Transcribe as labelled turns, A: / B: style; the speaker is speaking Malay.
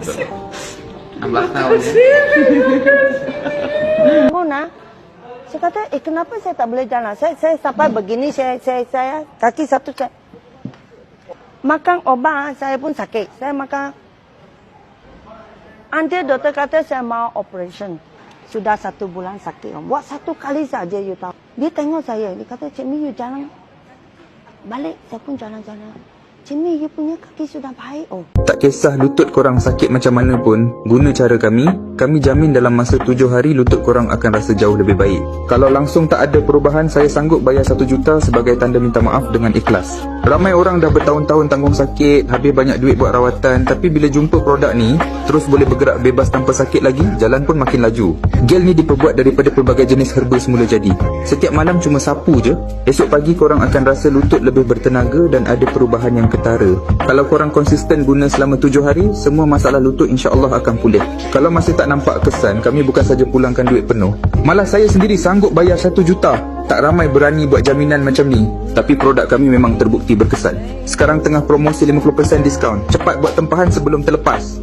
A: 16 tahun.
B: Mona, saya kata, eh kenapa saya tak boleh jalan? Saya, saya sampai begini, saya, saya, saya kaki satu saya. Makan obat, saya pun sakit. Saya makan. Until doktor kata saya mau operation. Sudah satu bulan sakit. Buat satu kali saja, you tahu. Dia tengok saya, dia kata, Cik Mi, you jalan. Balik, saya pun jalan-jalan. Cik Mi, you punya kaki sudah baik. Oh,
C: Tak kisah lutut korang sakit macam mana pun, guna cara kami, kami jamin dalam masa tujuh hari lutut korang akan rasa jauh lebih baik. Kalau langsung tak ada perubahan, saya sanggup bayar satu juta sebagai tanda minta maaf dengan ikhlas. Ramai orang dah bertahun-tahun tanggung sakit, habis banyak duit buat rawatan, tapi bila jumpa produk ni, terus boleh bergerak bebas tanpa sakit lagi, jalan pun makin laju. Gel ni diperbuat daripada pelbagai jenis herba semula jadi. Setiap malam cuma sapu je, esok pagi korang akan rasa lutut lebih bertenaga dan ada perubahan yang ketara. Kalau korang konsisten guna selama tujuh hari, semua masalah lutut insya-Allah akan pulih. Kalau masih tak nampak kesan, kami bukan saja pulangkan duit penuh. Malah saya sendiri sanggup bayar satu juta. Tak ramai berani buat jaminan macam ni. Tapi produk kami memang terbukti berkesan. Sekarang tengah promosi 50% diskaun. Cepat buat tempahan sebelum terlepas.